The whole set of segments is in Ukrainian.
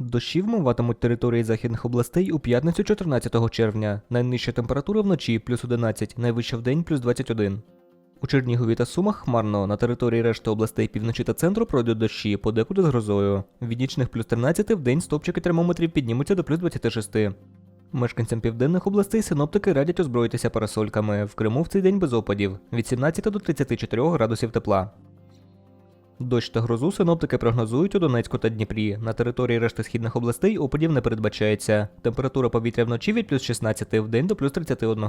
Дощі вмиватимуть території західних областей у п'ятницю 14 червня. Найнижча температура вночі плюс 11, найвища вдень плюс 21. У Чернігові та Сумах хмарно. На території решти областей півночі та центру пройдуть дощі, подекуди з грозою. Від нічних плюс 13 в день стопчики термометрів піднімуться до плюс 26. Мешканцям південних областей синоптики радять озброїтися парасольками. В Криму в цей день без опадів від 17 до 34 градусів тепла. Дощ та грозу синоптики прогнозують у Донецьку та Дніпрі. На території решти східних областей опадів не передбачається. Температура повітря вночі від плюс 16 в день до плюс 31.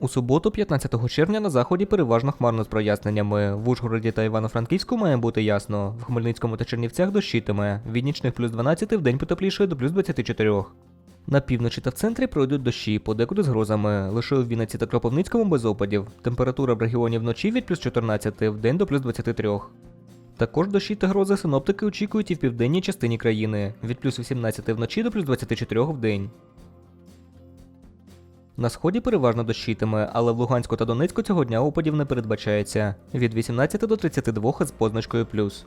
У суботу, 15 червня, на заході переважно хмарно з проясненнями. В Ужгороді та Івано-Франківську має бути ясно. В Хмельницькому та Чернівцях дощитиме. Від нічних плюс 12 в день потеплішає до плюс 24. На півночі та в центрі пройдуть дощі, подекуди з грозами. Лише у Вінниці та Кропивницькому без опадів. Температура в регіоні вночі від плюс 14 в день до плюс 23. Також дощі та грози синоптики очікують і в південній частині країни від плюс 18 вночі до плюс 24 в день. На сході переважно дощитиме, але в Луганську та Донецьку цього дня опадів не передбачається від 18 до 32 з позначкою плюс.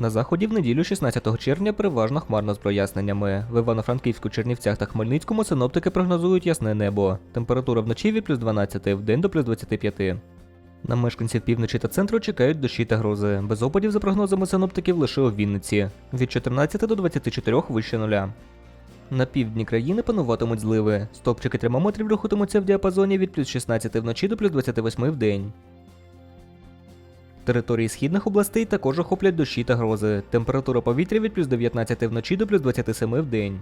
На заході в неділю 16 червня переважно хмарно з проясненнями. В Івано-Франківську, Чернівцях та Хмельницькому синоптики прогнозують ясне небо. Температура вночі від плюс 12, в день до плюс 25. На мешканців півночі та центру чекають дощі та грози. Без опадів, за прогнозами синоптиків, лише у Вінниці. Від 14 до 24 вище нуля. На півдні країни пануватимуть зливи. Стопчики термометрів рухатимуться в діапазоні від плюс 16 вночі до плюс 28 в день. Території східних областей також охоплять дощі та грози. Температура повітря від плюс 19 вночі до плюс 27 в день.